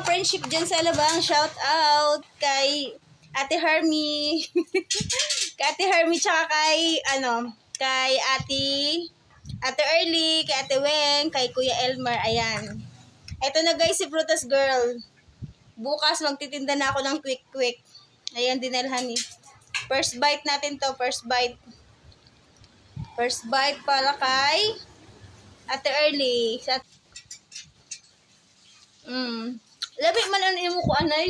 ka-friendship dyan sa Alabang, shout out kay Ate Hermie. kay Ate Hermie tsaka kay, ano, kay Ate, Ate Early, kay Ate Weng, kay Kuya Elmer, ayan. Ito na guys, si Frutas Girl. Bukas magtitinda na ako ng quick-quick. Ayan, dinalhan ni. First bite natin to, first bite. First bite para kay Ate Early. Sa Mm. Labi man ang imo ko anay.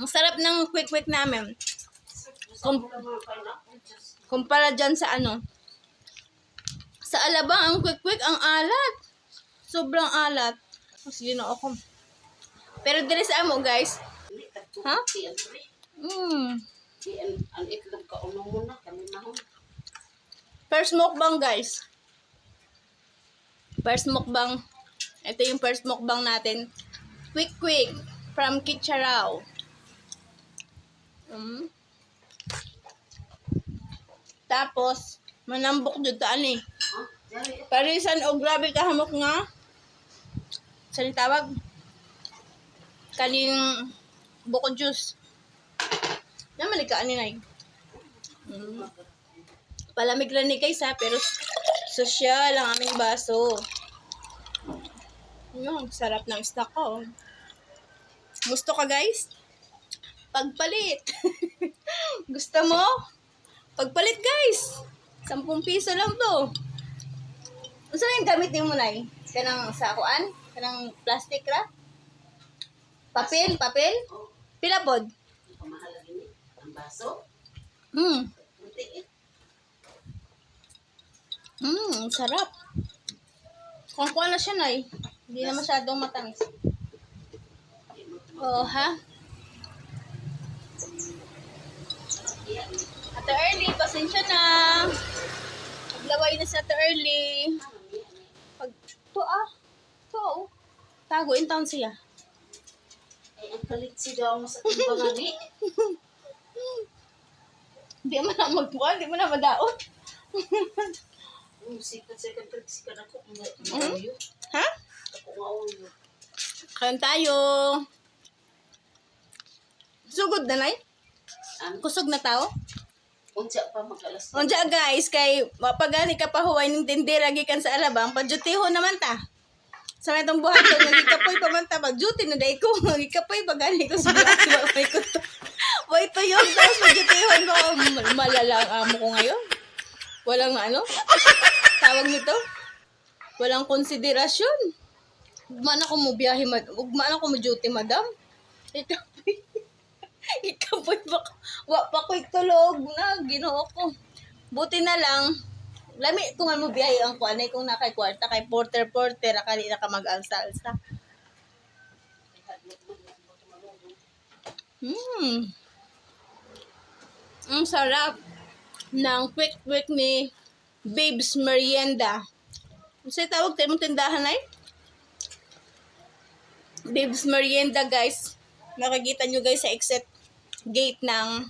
Ang sarap ng quick-quick namin. Kum- kumpara dyan sa ano. Sa Alabang, ang quick-quick, ang alat. Sobrang alat. Mas yun ako. Pero dili sa amo, guys. Ha? Mm. Kami mahon. First mukbang, guys. First mukbang. Ito yung first mukbang natin. Quick Quick from Kitcharao. Mm. Tapos, manambok dito? Dari, Parisan o grabe kahamok nga. Sa tawag? Kaning buko juice. Naman ka ani nay. Mm. Palamig lang ni guys ha, pero sosyal ang aming baso. Yung sarap ng stock ko. Gusto ka guys? Pagpalit. Gusto mo? Pagpalit guys. 10 piso lang to. Ano na yung gamit niyo mo, Nay? Kanang sa akuan? Kanang plastic ra? Papel? Papel? Pila pod? ang baso. Hmm. Eh. Hmm, sarap. Kung na siya, Nay. Hindi na masyadong matamis. Oh, ha? Ate Early, pasensya na. Naglaway na si Ate Early. Pag, to ah. To, oh. Tago, in town siya. Ay, ang kalit si daw mo sa timbangan eh. Hindi mo na magkuha, hindi mo na madaot. Ang sikat sa kantrag si Mhm. uyo. Ha? Kain tayo. Sugod na, Nay? Kusog na tao? unsa pa magalas. Unja guys, kay mapagani ka pa huway ng tindera gikan sa alabang, padyutiho naman ta. Sa may itong buhat ko, nagikapoy pa man ta, pag-duty na day ko, nagikapoy pagani ko sa buhat ko, may ko to. Wait to yun, tapos padyutihon ko, mal- malala ang amo ko ngayon. Walang ano, tawag nito, walang konsiderasyon. Ugman ako mo biyahe, mad- ugman ako mo duty, madam. Ikapoy, ikapoy pa ko, wa pa ko'y tulog na, ginoo ko. Buti na lang, lami kung ano biyahe ang kuanay kung nakay kwarta kay porter porter akali na ka mag-alsa-alsa. Hmm. Ang sarap ng quick quick ni Babes Merienda. Ano sa'yo tawag tayo mong tindahan ay? Babes Merienda guys. Nakikita nyo guys sa exit gate ng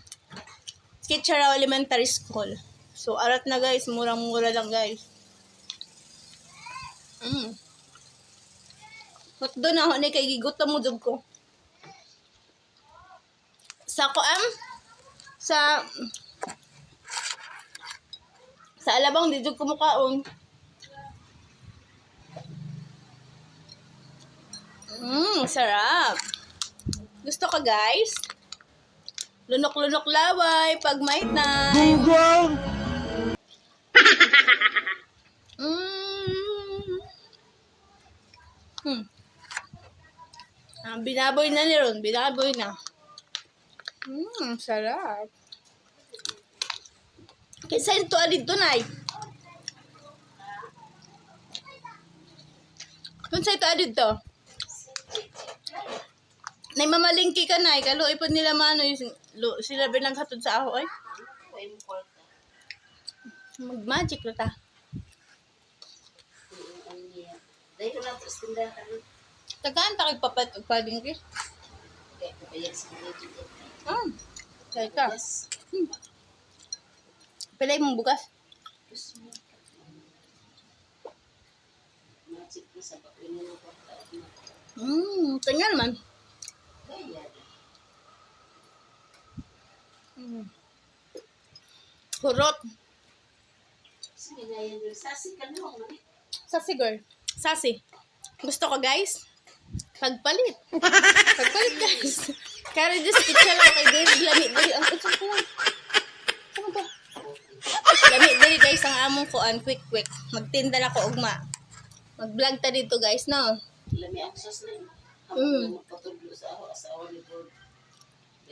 Kitchener Elementary School. So, arat na guys. Murang-mura lang guys. Mm. Ba't doon ako ni kay gigutom mo dug ko. Sa kuam sa sa alabang di jud ko mukaon. Mmm, sarap. Gusto ka guys? Lunok-lunok laway pag may time. Mm. Hmm. Ah, binaboy na ni Ron. Binaboy na. Mmm, sarap. Kisa ito alid to, Nay. Kung sa ito alid to? Nay, mamalingki ka, Nay. Kaluoy po nila mano lu- sila binaghatod sa ako, ay. Kwarta. Mag-magic na ta. Dahil ko lang sa tindahan. Tagaan ta kay papat kaya sa mga Ah. Kaya ka. Yes. Pilay mong bukas. Magic na. Hmm, tingnan man. Hmm. Hurot. Sasi ka. Sassy girl. Sassy. Gusto ko guys. Pagpalit. Pagpalit guys. Kaya just kitchen lang kay guys. Lami dali. Ang utang ko lang. Ano ba? Lami dali guys ang among kuan. Quick quick. Magtinda na ko ugma. Mag-vlog ta dito guys no. Lami ang sos na Mm.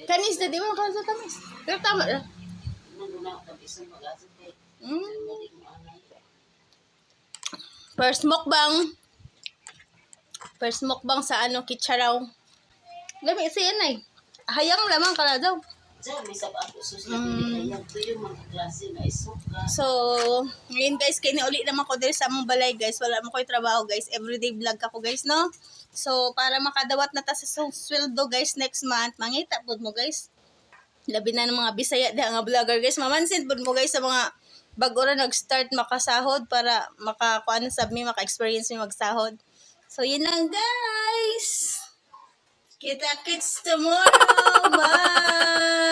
Kanis na di mo kanin sa tamis. Pero tama na. Nandun ako tabi sa mag-asip kay. First mukbang. First mukbang sa ano, Kicharaw. Lami siya na eh. Hayang lamang ka na daw. Mm. So, ngayon guys, kini uli naman ko diri sa among balay guys. Wala mo ko'y trabaho guys. Everyday vlog ako guys, no? So, para makadawat na ta sa sweldo guys next month, mangita po mo guys. Labi na ng mga bisaya di nga vlogger guys. Mamansin po mo guys sa mga bago ra nag-start makasahod para makakuan sa mi maka-experience mi magsahod. So, yun lang guys. Kita kits tomorrow. Bye!